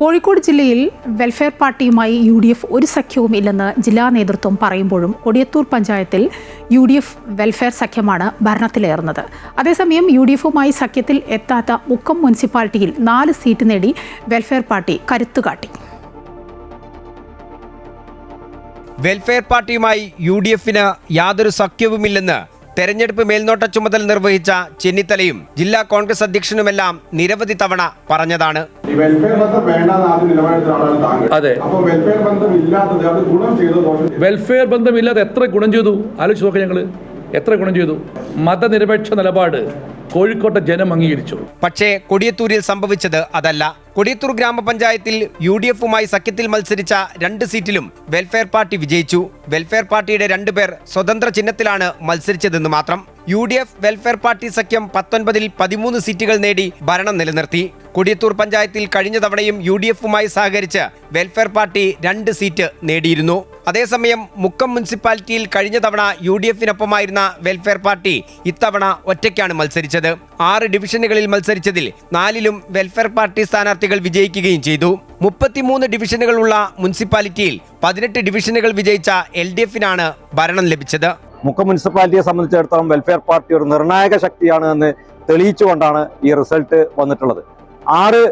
കോഴിക്കോട് ജില്ലയിൽ വെൽഫെയർ പാർട്ടിയുമായി U D F ഒരു സഖ്യവും ഇല്ലെന്ന് ജില്ലാ നേതൃത്വം പറയുമ്പോഴും കൊടിയത്തൂർ പഞ്ചായത്തിൽ യു ഡി എഫ് വെൽഫെയർ സഖ്യമാണ് ഭരണത്തിലേറുന്നത്. അതേസമയം യു ഡി എഫുമായി സഖ്യത്തിൽ എത്താത്ത മുക്കം മുനിസിപ്പാലിറ്റിയിൽ നാല് സീറ്റ് നേടി വെൽഫെയർ പാർട്ടി കരുത്തുകാട്ടി വെൽഫെയർ പാർട്ടിയുമായി യു ഡി എഫിന് യാതൊരു സഖ്യവുമില്ലെന്ന് തെരഞ്ഞെടുപ്പ് മേൽനോട്ട ചുമതല നിർവഹിച്ച ചെന്നിത്തലയും ജില്ലാ കോൺഗ്രസ് അധ്യക്ഷനുമെല്ലാം നിരവധി തവണ പറഞ്ഞതാണ്. അതെ. വെൽഫെയർ ബന്ധമില്ലാതെ എത്ര ഗുണം ചെയ്തു? ആലോചിച്ച് നോക്കാം ഞങ്ങൾ എത്ര ഗുണം ചെയ്തു? മതനിരപേക്ഷ നിലപാട് കോഴിക്കോട്ടെ ജനം അംഗീകരിച്ചു. പക്ഷേ കൊടിയത്തൂരിൽ സംഭവിച്ചത് അതല്ല. കൊടിയത്തൂർ ഗ്രാമപഞ്ചായത്തിൽ യു ഡി എഫുമായി സഖ്യത്തിൽ മത്സരിച്ച രണ്ട് സീറ്റിലും വെൽഫെയർ പാർട്ടി വിജയിച്ചു. വെൽഫെയർ പാർട്ടിയുടെ രണ്ടുപേർ സ്വതന്ത്ര ചിഹ്നത്തിലാണ് മത്സരിച്ചതെന്ന് മാത്രം. U D F welfare party സഖ്യം പത്തൊൻപതിൽ പതിമൂന്ന് സീറ്റുകൾ നേടി ഭരണം നിലനിർത്തി. കൊടിയത്തൂർ പഞ്ചായത്തിൽ കഴിഞ്ഞ തവണയും യു ഡി എഫുമായി സഹകരിച്ച് വെൽഫെയർ പാർട്ടി രണ്ട് സീറ്റ് നേടിയിരുന്നു. അതേസമയം മുക്കം മുനിസിപ്പാലിറ്റിയിൽ കഴിഞ്ഞ തവണ യു ഡി എഫിനൊപ്പമായിരുന്ന വെൽഫെയർ പാർട്ടി ഇത്തവണ ഒറ്റയ്ക്കാണ് മത്സരിച്ചത്. ആറ് ഡിവിഷനുകളിൽ മത്സരിച്ചതിൽ നാലിലും വെൽഫെയർ പാർട്ടി സ്ഥാനാർത്ഥികൾ വിജയിക്കുകയും ചെയ്തു. മുപ്പത്തിമൂന്ന് ഡിവിഷനുകളുള്ള മുനിസിപ്പാലിറ്റിയിൽ പതിനെട്ട് ഡിവിഷനുകൾ വിജയിച്ച എൽ ഡി എഫിനാണ് ഭരണം ലഭിച്ചത്. മുക്കം മുനിസിപ്പാലിറ്റിയെ സംബന്ധിച്ചിടത്തോളം വെൽഫെയർ പാർട്ടി ഒരു നിർണായക ശക്തിയാണ് എന്ന് തെളിയിച്ചുകൊണ്ടാണ് ഈ റിസൾട്ട് വന്നിട്ടുള്ളത്. ആറ്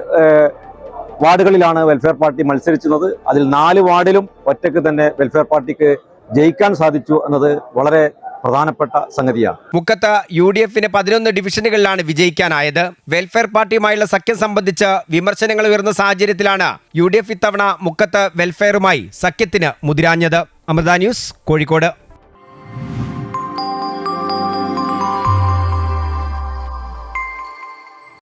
വാർഡുകളിലാണ് വെൽഫെയർ പാർട്ടി മത്സരിച്ചിരുന്നത്. അതിൽ നാല് വാർഡിലും ഒറ്റയ്ക്ക് തന്നെ വെൽഫെയർ പാർട്ടിക്ക് ജയിക്കാൻ സാധിച്ചു എന്നത് വളരെ പ്രധാനപ്പെട്ട സംഗതിയാണ്. മുക്കത്ത് യു ഡി എഫിന് പതിനൊന്ന് ഡിവിഷനുകളിലാണ് വിജയിക്കാനായത്. വെൽഫെയർ പാർട്ടിയുമായുള്ള സഖ്യം സംബന്ധിച്ച് വിമർശനങ്ങൾ ഉയർന്ന സാഹചര്യത്തിലാണ് യു ഡി എഫ് ഇത്തവണ മുക്കത്ത് വെൽഫെയറുമായി സഖ്യത്തിന് മുതിരാഞ്ഞത്. അമൃത ന്യൂസ് കോഴിക്കോട്.